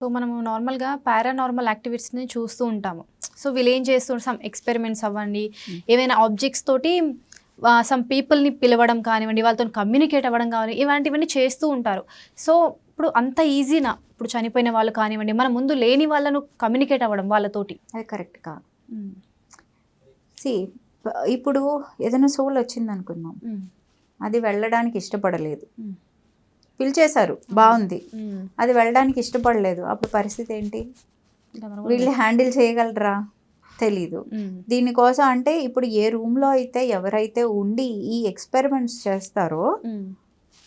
So మనము నార్మల్గా paranormal యాక్టివిటీస్ని చూస్తూ ఉంటాము. సో వీళ్ళు ఏం చేస్తుంటారు సమ్ ఎక్స్పెరిమెంట్స్ అవ్వండి. ఏవైనా ఆబ్జెక్ట్స్ తోటి సమ్ పీపుల్ని పిలవడం కానివ్వండి వాళ్ళతో కమ్యూనికేట్ అవ్వడం కానివ్వండి ఇలాంటివన్నీ చేస్తూ ఉంటారు. సో ఇప్పుడు అంత ఈజీనా? ఇప్పుడు చనిపోయిన వాళ్ళు కానివ్వండి మన ముందు లేని వాళ్ళను కమ్యూనికేట్ అవ్వడం వాళ్ళతోటి. అది కరెక్ట్ కాదు సి ఇప్పుడు ఏదైనా సోల్ వచ్చింది అనుకుందాం అది వెళ్ళడానికి ఇష్టపడలేదు. పిలిచేశారు బాగుంది. అది వెళ్ళడానికి ఇష్టపడలేదు. అప్పుడు పరిస్థితి ఏంటి? వీళ్ళు హ్యాండిల్ చేయగలరా? తెలీదు. దీనికోసం అంటే ఇప్పుడు ఏ రూమ్లో అయితే ఎవరైతే ఉండి ఈ ఎక్స్పెరిమెంట్స్ చేస్తారో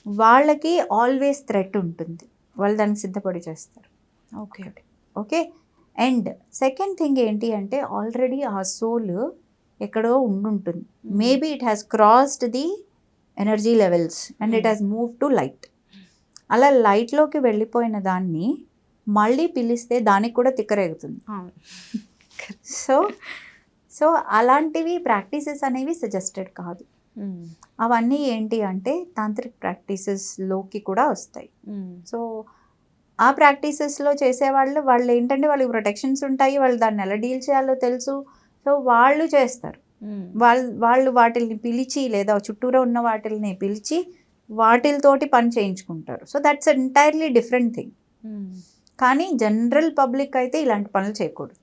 వాళ్ళకి ఆల్వేస్ థ్రెట్ ఉంటుంది. వాళ్ళు దానికి సిద్ధపడి చేస్తారు. Okay. Okay? And second thing ఏంటి అంటే ఆల్రెడీ ఆ సోల్ ఎక్కడో ఉండుంటుంది. Maybe it has crossed the energy levels and it. Has move to light. అలా లైట్లోకి వెళ్ళిపోయిన దాన్ని మళ్ళీ పిలిస్తే దానికి కూడా తిక్కరేగుతుంది సో సో అలాంటివి ప్రాక్టీసెస్ అనేవి సజెస్టెడ్ కాదు. అవన్నీ ఏంటి అంటే తాంత్రిక్ ప్రాక్టీసెస్లోకి కూడా వస్తాయి. సో ఆ ప్రాక్టీసెస్లో చేసేవాళ్ళు వాళ్ళు ఏంటంటే వాళ్ళకి ప్రొటెక్షన్స్ ఉంటాయి వాళ్ళు దాన్ని ఎలా డీల్ చేయాలో తెలుసు. సో వాళ్ళు చేస్తారు. వాళ్ళు వాళ్ళు వాటిల్ని పిలిచి లేదా చుట్టూరా ఉన్న వాటిల్ని పిలిచి వాటితోటి పని చేయించుకుంటారు. So that's entirely different thing కానీ జనరల్ పబ్లిక్ అయితే ఇలాంటి పనులు చేయకూడదు.